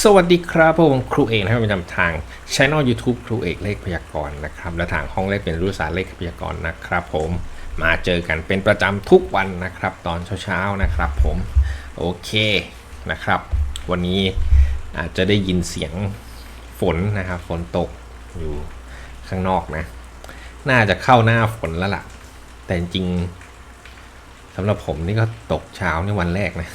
สวัสดีครับผมครูเอกนะครับประจำทางช่ anel YouTube ครูเอกเลขพยากรณ์นะครับและทางห้องเลขเป็นรู้ศาสตร์เลขพยากรณ์นะครับผมมาเจอกันเป็นประจำทุกวันนะครับ ตอนเช้าๆนะครับผมโอเคนะครับ วันนี้อาจจะได้ยินเสียงฝนนะครับฝนตกอยู่ข้างนอกนะ น่าจะเข้าหน้าฝนแล้วล่ะ แต่จริงสำหรับผมนี่ก็ตกเช้าในวันแรกนะ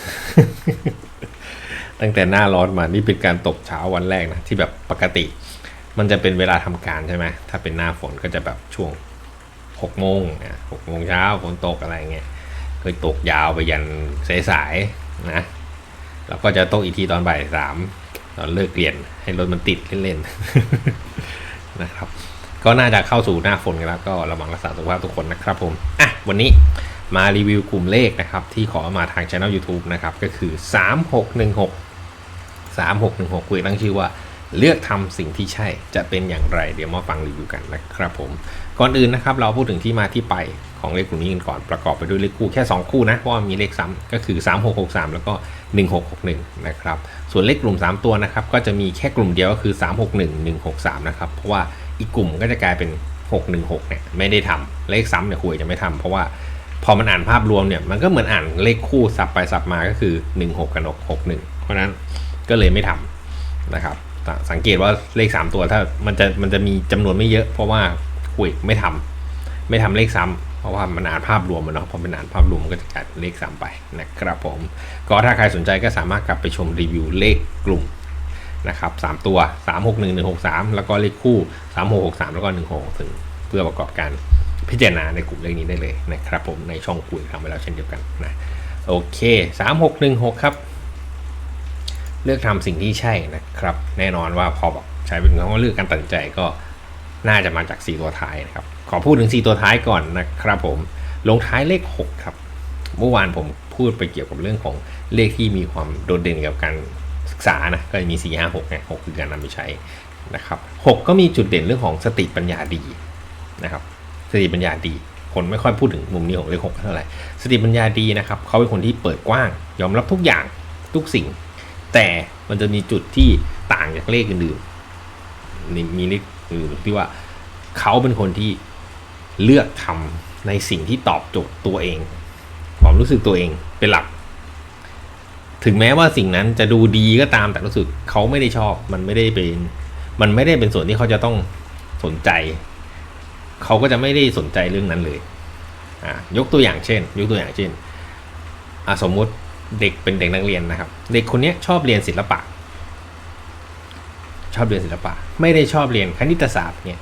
ตั้งแต่หน้าร้อนมานี่เป็นการตกเช้าวันแรกนะที่แบบปกติ มันจะเป็นเวลาทำการใช่ไหมถ้าเป็นหน้าฝนก็จะแบบช่วงหกโมงอะหกโมงเช้าฝนตกอะไรเงี้ยเคยตกยาวไปยันสายๆนะแล้วก็จะตกอีกทีตอนบ่ายสามตอนเลิกเรียนให้รถมันติดเล่นๆนะครับก็น่าจะเข้าสู่หน้าฝนกันแล้วก็ระวังรักษาสุขภาพทุกคนนะครับผมอะวันนี้มารีวิวกลุ่มเลขนะครับ ที่ขอมาทางช่ anel YouTube นะครับ ก็คือ 3616 3616คุยตั้งชื่อว่าเลือกทำสิ่งที่ใช่จะเป็นอย่างไร เดี๋ยวมาฟังรีวิวกันนะครับผม ก่อนอื่นนะครับ เราพูดถึงที่มาที่ไปของเลขกลุ่มนี้กันก่อนประกอบไปด้วยเลขคู่แค่ 2 คู่นะ เพราะว่ามีเลขซ้ำก็คือ 3663 แล้วก็ 1661 นะครับ ส่วนเลขกลุ่ม 3 ตัวนะครับ ก็จะมีแค่กลุ่มเดียวก็คือ 361 163 นะครับ เพราะว่าอีกกลุ่มก็จะกลายเป็น 616 เนี่ยไม่ได้ทำเลขซ้ำเนี่ยคุยจะไม่ทำเพราะว่าพอมันอ่านภาพรวมเนี่ยมันก็เหมือนอ่านเลขคู่สับไปสับมาก็คือ 16 กับ 61 เพราะนั้น ก็เลยไม่ทำนะครับ สังเกตว่าเลข 3 ตัวถ้ามันจะมันจะมีจำนวนไม่เยอะ เพราะว่าคุยไม่ทำไม่ทำเลขซ้ำเพราะว่ามันอ่านภาพรวมมันเนาะพอเป็นอ่านภาพรวมมันก็จะกลายเป็นเลขซ้ำไปนะครับผม ก็ถ้าใครสนใจก็สามารถกลับไปชมรีวิวเลขกลุ่มนะครับ3ตัว 3 6 1 1 6 3 แล้วก็เลขคู่ 3 6 6 3 แล้วก็1 6ถึงเพื่อประกอบการพิจารณาในกลุ่มเลขนี้ได้เลยนะครับผมในช่องคุยทำไปแล้วเช่นเดียวกันนะโอเค 3 6 1 6 ครับ เลือกทำสิ่งที่ใช่นะครับ แน่นอนว่าพอบอกใช้เป็นคำว่าเลือกการตัดสินใจก็น่าจะมาจาก 4 ตัวท้ายนะครับ ขอพูดถึง 4 ตัวท้ายก่อนนะครับผม ลงท้ายเลข 6 ครับ เมื่อวานผมพูดไปเกี่ยวกับเรื่องของเลขที่มีความโดดเด่นกับการศึกษานะ ก็จะมี 4 5 6เนี่ย6คือการนำไปใช้นะครับ6ก็มีจุดเด่นเรื่องของสติปัญญาดีนะครับ สติปัญญาดี คนไม่ค่อยพูดถึงมุมนี้ของเลข6เท่าไหร่ สติปัญญาดีนะครับ เขาเป็นคนที่เปิดกว้าง ยอมรับทุกอย่างทุกสิ่ง แต่มันจะมีจุดที่ต่างจากเลขอื่นๆนี่มีเลขอื่นที่ว่าเขาเป็นคนที่เลือกทำในสิ่งที่ตอบโจทย์ตัวเอง ความรู้สึกตัวเองเป็นหลัก ถึงแม้ว่าสิ่งนั้นจะดูดีก็ตามแต่รู้สึกเขาไม่ได้ชอบ มันไม่ได้เป็นมันไม่ได้เป็นส่วนที่เขาจะต้องสนใจ เขาก็จะไม่ได้สนใจเรื่องนั้นเลยอ่ายกตัวอย่างเช่น ยกตัวอย่างเช่นอะสมมุติ เด็กเป็นเด็กนักเรียนนะครับ เด็กคนนี้ชอบเรียนศิลปะ ชอบเรียนศิลปะ ไม่ได้ชอบเรียนคณิตศาสตร์เนี่ย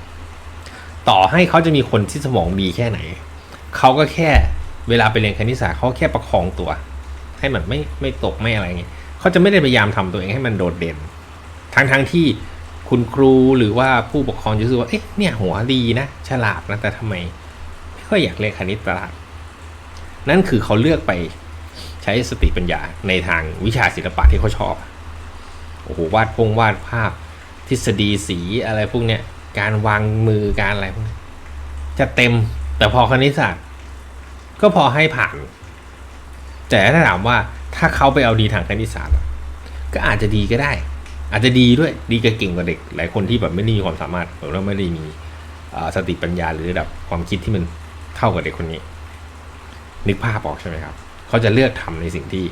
ต่อให้เขาจะมีคนที่สมองดีแค่ไหน เขาก็แค่เวลาไปเรียนคณิตศาสตร์เขาแค่ประคองตัว ให้มันไม่ไม่ตกไม่อะไรเงี้ยเขาจะไม่ได้พยายามทำตัวเองให้มันโดดเด่น ทั้งทั้งที่คุณครูหรือว่าผู้ปกครองจะรู้สึกว่าเอ๊ะเนี่ยหัวดีนะ ฉลาดนะแต่ทำไมไม่ค่อยอยากเรียนคณิตศาสตร์นั่นคือเขาเลือกไป ใช้สติปัญญาในทางวิชาศิลปะที่เขาชอบโอ้โหวาดพงวาดภาพ ทฤษฎีสีอะไรพวกเนี้ยการวางมือการอะไรพวกนี้จะเต็มแต่พอคณิตศาสตร์ ก็พอให้ผ่าน แต่ถ้าถามว่าถ้าเขาไปเอาดีทางคณิตศาสตร์ ก็อาจจะดีก็ได้ อาจจะดีด้วยดีกับเก่งกว่าเด็ก หลายคนที่แบบไม่ได้มีความสามารถหรือว่าไม่ได้มีสติปัญญาหรือระดับความคิดที่มันเท่ากับเด็กคนนี้ นึกภาพออกใช่ไหมครับ เขาจะเลือกทำในสิ่งที่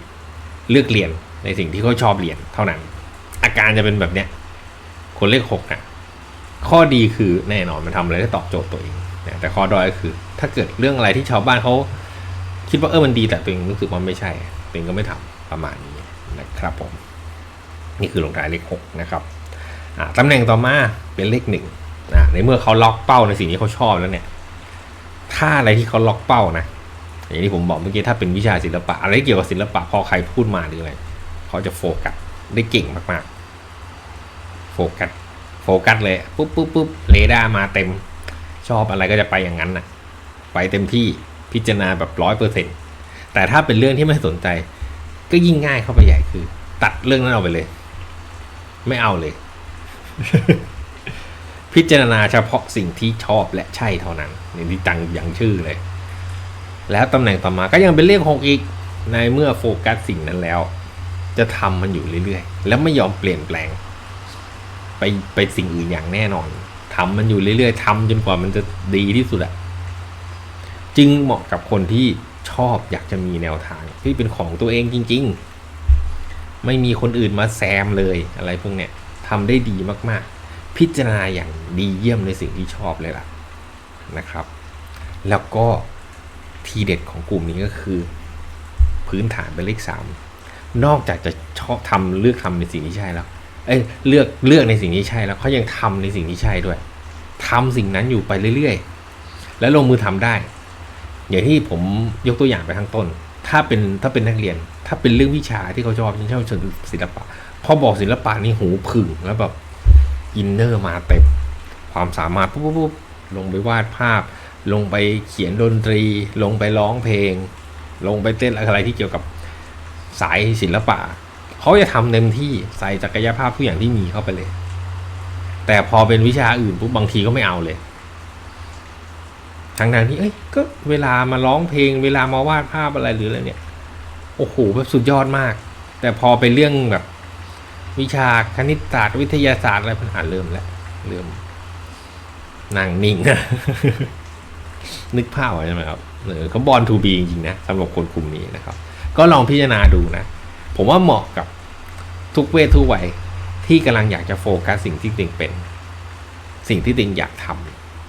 เลือกเรียนในสิ่งที่เขาชอบเรียนเท่านั้น อาการจะเป็นแบบเนี้ยคนเลขหกนะข้อดีคือแน่นอนมันทำอะไรได้ตอบโจทย์ตัวเองนะแต่ข้อด้อยก็คือ ถ้าเกิดเรื่องอะไรที่ชาวบ้านเขาคิดว่าเออมันดีแต่ตัวเองรู้สึกว่าไม่ใช่ตัวเองก็ไม่ทำประมาณนี้นะครับผม นี่คือลงท้ายเลขหกนะครับตำแหน่งต่อมาเป็นเลขหนึ่งในเมื่อเขาล็อกเป้าในสิ่งที่เขาชอบแล้วเนี่ย ถ้าอะไรที่เขาล็อกเป้านะ อย่างที่ผมบอกเมื่อกี้ถ้าเป็นวิชาศิลปะ อะไรเกี่ยวกับศิลปะพอใครพูดมาหรืออะไรเขาจะโฟกัสได้เก่งมากๆ โฟกัสโฟกัสเลยปุ๊บปุ๊บปุ๊บเรดาร์มาเต็มชอบอะไรก็จะไปอย่างนั้นน่ะ ไปเต็มที่พิจารณาแบบร้อยเปอร์เซ็นแต่ถ้าเป็นเรื่องที่ไม่สนใจ ก็ยิ่งง่ายเข้าไปใหญ่คือ ตัดเรื่องนั้นออกไปเลย ไม่เอาเลย พิจารณาเฉพาะสิ่งที่ชอบและใช่เท่านั้นนี่ที่ตังอย่างชื่อเลย แล้วตำแหน่งต่อมาก็ยังเป็นเลขหกอีก ในเมื่อโฟกัสสิ่งนั้นแล้ว จะทำมันอยู่เรื่อยๆ แล้วไม่ยอมเปลี่ยนแปลง ไปไปสิ่งอื่นอย่างแน่นอนทำมันอยู่เรื่อยๆทำจนกว่ามันจะดีที่สุดอะจึงเหมาะกับคนที่ชอบอยากจะมีแนวทางที่เป็นของตัวเองจริง ๆ ไม่มีคนอื่นมาแซมเลยอะไรพวกเนี้ยทำได้ดีมากๆ พิจารณาอย่างดีเยี่ยมในสิ่งที่ชอบเลยล่ะนะครับ แล้วก็ ทีเด็ดของกลุ่มนี้ก็คือ พื้นฐานเป็นเลขสามนอกจากจะชอบทำเลือกทำในสิ่งที่ใช่แล้ว เอ้ยเลือกเลือกในสิ่งที่ใช่แล้วเขายังทำในสิ่งที่ใช่ด้วยทำสิ่งนั้นอยู่ไปเรื่อยๆ แล้วลงมือทำได้ อย่างที่ผมยกตัวอย่างไปข้างต้น ถ้าเป็นถ้าเป็นนักเรียน ถ้าเป็นเรื่องวิชาที่เขาชอบฉันชอบศิลปะ พอบอกศิลปะนี่หูผึ่งแล้วแบบอินเนอร์มาเต็มความสามารถปุ๊บปุ๊บปุ๊บลงไปวาดภาพ ลงไปเขียนดนตรี ลงไปร้องเพลง ลงไปเต้นอะไรที่เกี่ยวกับสายศิลปะเขาจะทำเต็มที่ใส่ศักยภาพทุกอย่างที่มีเข้าไปเลย แต่พอเป็นวิชาอื่นปุ๊บบางทีก็ไม่เอาเลยทั้งนั้นที่เอ้ยก็เวลามาร้องเพลง เวลามาวาดภาพอะไรหรืออะไรเนี่ยโอ้โหแบบสุดยอดมาก แต่พอไปเรื่องแบบ วิชาคณิตศาสตร์วิทยาศาสตร์อะไรปัญหาเริ่มแล้วเริ่มนั่งนิ่ง นึกภาพใช่ไหมครับเออเขาบอลทูบีจริงๆนะสำหรับคนกลุ่มนี้นะครับ ก็ลองพิจารณาดูนะ ผมว่าเหมาะกับทุกเพศทุกวัยที่กำลังอยากจะโฟกัสสิ่งที่ติงเป็น สิ่งที่ติงอยากท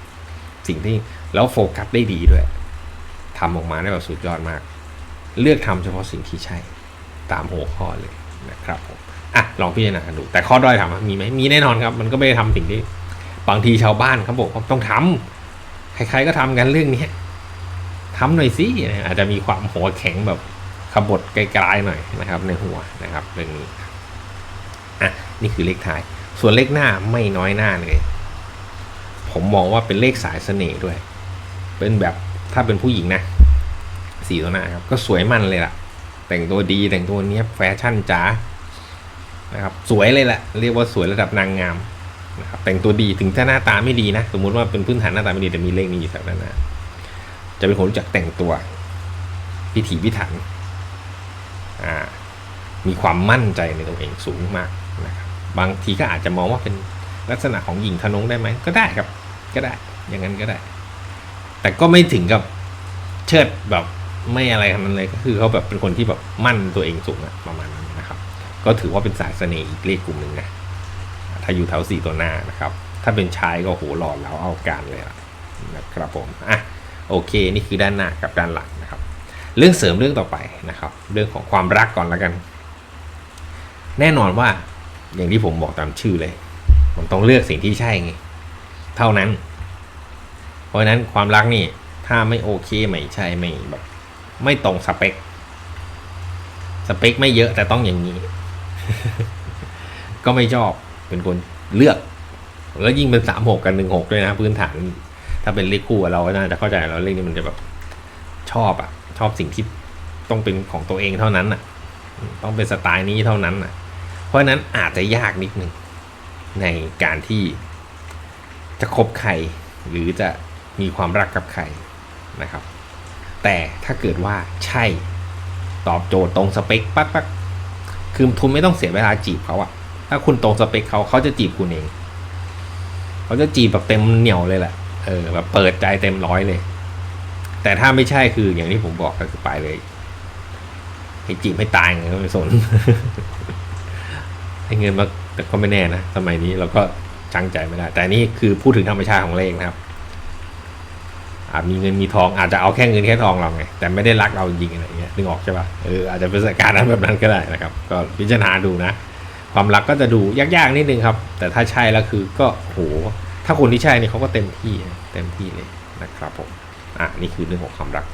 ำสิ่งที่แล้วโฟกัสได้ดีด้วยทำออกมาได้แบบสุดยอดมาก เลือกทำเฉพาะสิ่งที่ใช่ ตามหัวข้อเลยนะครับผมอะลองพิจารณาดู แต่ข้อด้อยถามว่ามีไหมมีแน่นอนครับ มันก็ไม่ได้ทำสิ่งที่บางทีชาวบ้านเขาบอกว่าต้องทำ ใครๆก็ทำกันเรื่องนี้ทำหน่อยสิอาจจะมีความหัวแข็งแบบขบฏไกลๆหน่อยนะครับ ในหัวนะครับเรื่องนี้อะนี่คือเลขท้าย ส่วนเลขหน้าไม่น้อยหน้าเลย ผมมองว่าเป็นเลขสายเสน่ห์ด้วย เป็นแบบถ้าเป็นผู้หญิงนะสีตัวหน้าครับก็สวยมันเลยล่ะ แต่งตัวดีแต่งตัวเนี้ยแฟชั่นจ๋านะครับ สวยเลยแหละเรียกว่าสวยระดับนางงาม นะครับแต่งตัวดีถึงถ้าหน้าตาไม่ดีนะ สมมุติว่าเป็นพื้นฐานหน้าตาไม่ดีแต่มีเลขนี้อยู่แถวนั้นนะจะเป็นคนรู้จักแต่งตัวพิถีพิถันอ่ามีความมั่นใจในตัวเองสูงมากนะครับบางทีก็อาจจะมองว่าเป็นลักษณะของหญิงทะนงได้ไหมก็ได้ครับ ก็ได้ อย่างนั้นก็ได้ แต่ก็ไม่ถึงกับเชิดแบบไม่อะไรทำนั้นเลยก็คือเขาแบบเป็นคนที่แบบมั่นตัวเองสูงอะประมาณนั้นนะครับ ก็ถือว่าเป็นสายเสน่ห์อีกเลขกลุ่มหนึ่งนะ ถ้าอยู่แถวสี่ตัวหน้านะครับ ถ้าเป็นชายก็โหหล่อแล้วเอาการเลยนะครับผมอะโอเคนี่คือด้านหน้ากับด้านหลังนะครับ เรื่องเสริมเรื่องต่อไปนะครับ เรื่องของความรักก่อนแล้วกัน แน่นอนว่าอย่างที่ผมบอกตามชื่อเลย มันต้องเลือกสิ่งที่ใช่ไงเท่านั้น เพราะนั้นความรักนี่ถ้าไม่โอเคไม่ใช่ไม่แบบไม่ตรงสเปคสเปคไม่เยอะแต่ต้องอย่างนี้ ก็ไม่ชอบ เป็นคนเลือก แล้วยิ่งเป็นสามหกกันหนึ่งหกด้วยนะ พื้นฐาน ถ้าเป็นเลขคู่เราก็น่าจะเข้าใจเราเลขนี้มันจะแบบชอบอะชอบสิ่งที่ต้องเป็นของตัวเองเท่านั้นอะต้องเป็นสไตล์นี้เท่านั้นอะเพราะฉะนั้นอาจจะยากนิดนึงในการที่จะคบใครหรือจะมีความรักกับใครนะครับ แต่ถ้าเกิดว่าใช่ตอบโจทย์ตรงสเปคปั๊บปั๊บคือทุนไม่ต้องเสียเวลาจีบเขาอะ ถ้าคุณตรงสเปคเขาเขาจะจีบคุณเอง เขาจะจีบแบบเต็มเหนียวเลยแหละ เออ แบบเปิดใจเต็มร้อยเลย แต่ถ้าไม่ใช่คืออย่างที่ผมบอกก็คือไปเลยให้จีบให้ตายไงก็ไม่สนให้เงินมาแต่ก็ไม่แน่นะสมัยนี้เราก็จังใจไม่ได้ แต่นี่คือพูดถึงธรรมชาติของเลขนะครับอาจมีเงินมีทองอาจจะเอาแค่เงินแค่ทองเราไง แต่ไม่ได้รักเราจริงอะไรเงี้ยนึกออกใช่ป่ะเอออาจจะเป็นสถานการณ์แบบนั้นก็ได้นะครับ ก็พิจารณาดูนะ ความรักก็จะดูยากๆนิดนึงครับ แต่ถ้าใช่แล้วคือก็โหถ้าคนที่ใช่เนี่ยเขาก็เต็มที่เต็มที่เลยนะครับผมอะนี่คือเรื่องของความรัก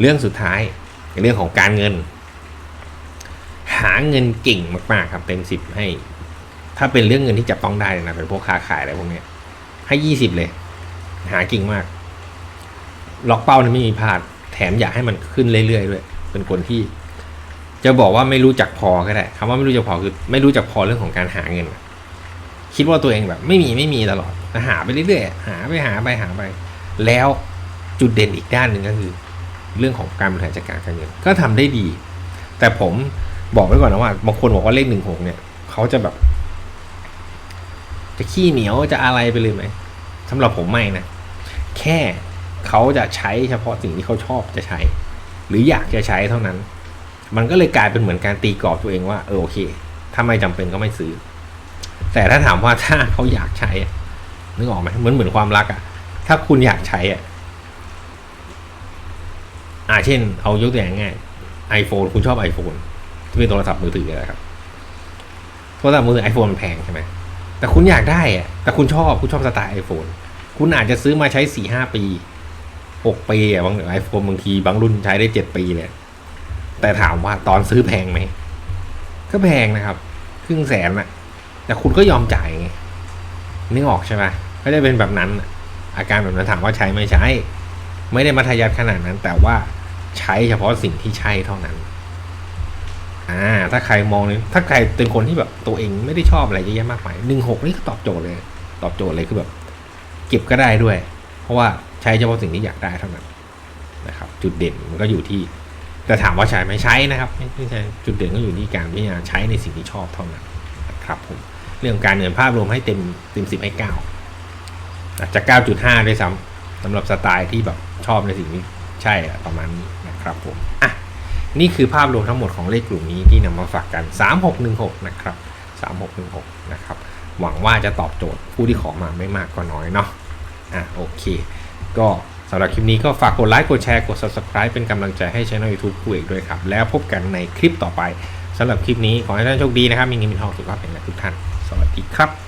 เรื่องสุดท้ายเรื่องของการเงิน หาเงินเก่งมากๆครับเต็มสิบให้ ถ้าเป็นเรื่องเงินที่จับต้องได้นะเป็นพวกค้าขายอะไรพวกนี้ให้ยี่สิบเลย หาเก่งมาก ล็อกเป้านี่ไม่มีพลาดแถมอยากให้มันขึ้นเรื่อยๆด้วยเป็นคนที่ จะบอกว่าไม่รู้จักพอก็ได้คำว่าไม่รู้จักพอคือ ไม่รู้จักพอเรื่องของการหาเงิน คิดว่าตัวเองแบบ ไม่มีไม่มีตลอดหาไปเรื่อยๆหาไปหาไปหาไป แล้วจุดเด่นอีกด้านหนึ่งก็คือ เรื่องของการบริหารจัดการการเงิน ก็ทำได้ดี แต่ผมบอกไว้ก่อนนะว่าบางคนบอกว่าเลขหนึ่งหกเนี่ยเขาจะแบบ จะขี้เหนียวจะอะไรไปเลยไหมสำหรับผมไม่นะแค่เขาจะใช้เฉพาะสิ่งที่เขาชอบจะใช้ หรืออยากจะใช้เท่านั้น มันก็เลยกลายเป็นเหมือนการตีกรอบตัวเองว่าเออโอเค ถ้าไม่จำเป็นก็ไม่ซื้อ แต่ถ้าถามว่าถ้าเขาอยากใช้นึกออกไหมเหมือนเหมือนความรักอะถ้าคุณอยากใช้อะอ่าเช่น เอายกตัวอย่างง่ายไอโฟนคุณชอบ iPhone ที่เป็นโทรศัพท์มือถือนะครับโทรศัพท์มือถือไอโฟนมันแพงใช่ไหมแต่คุณอยากได้อะแต่คุณชอบคุณชอบสไตล์ไอโฟนคุณอาจจะซื้อมาใช้สี่ห้าปีหกปีอะบางไอโฟนบางทีบางรุ่นใช้ได้เจ็ดปีเลย แต่ถามว่าตอนซื้อแพงไหม ก็แพงนะครับ ครึ่งแสนอะแต่คุณก็ยอมจ่ายไงนึกออกใช่ไหมก็จะเป็นแบบนั้น อาการแบบนั้นถามว่าใช้ไหม่ใช้ ไม่ได้มัธยัสถ์ขนาดนั้น แต่ว่าใช้เฉพาะสิ่งที่ใช่เท่านั้นอ่าถ้าใครมองเนี่ยถ้าใครเป็นคนที่แบบตัวเองไม่ได้ชอบอะไรเยอะแยะมากมายหนึ่งหกนี่ก็ตอบโจทย์เลย ตอบโจทย์เลยคือแบบ เก็บก็ได้ด้วย เพราะว่าใช้เฉพาะสิ่งที่อยากได้เท่านั้นนะครับ จุดเด่นมันก็อยู่ที่ แต่ถามว่าใช้ไหมใช้นะครับไม่ใช่จุดเด่นก็อยู่ที่การพิจารณาใช้ในสิ่งที่ชอบเท่านั้นนะครับผมเรื่องการเงินภาพรวมให้เต็มเต็มสิบให้เก้าอาจจะเก้าจุดห้าด้วยซ้ำสำหรับสไตล์ที่แบบชอบในสิ่งที่ใช่ประมาณนี้นะครับผมอะนี่คือภาพรวมทั้งหมดของเลขกลุ่มนี้ที่นำมาฝากกัน 3616 นะครับ 3616 นะครับ หวังว่าจะตอบโจทย์ผู้ที่ขอมาไม่มากก็น้อยเนาะอะโอเค ก็ สำหรับคลิปนี้ก็ฝากกดไลค์ กดแชร์ กด subscribe เป็นกำลังใจให้ช่อง YouTube คู่เอกด้วยครับ แล้วพบกันในคลิปต่อไปสำหรับคลิปนี้ขอให้ท่านโชคดีนะครับ มีเงินมีทองสุขภาพแข็งแรงทุกท่าน สวัสดีครับ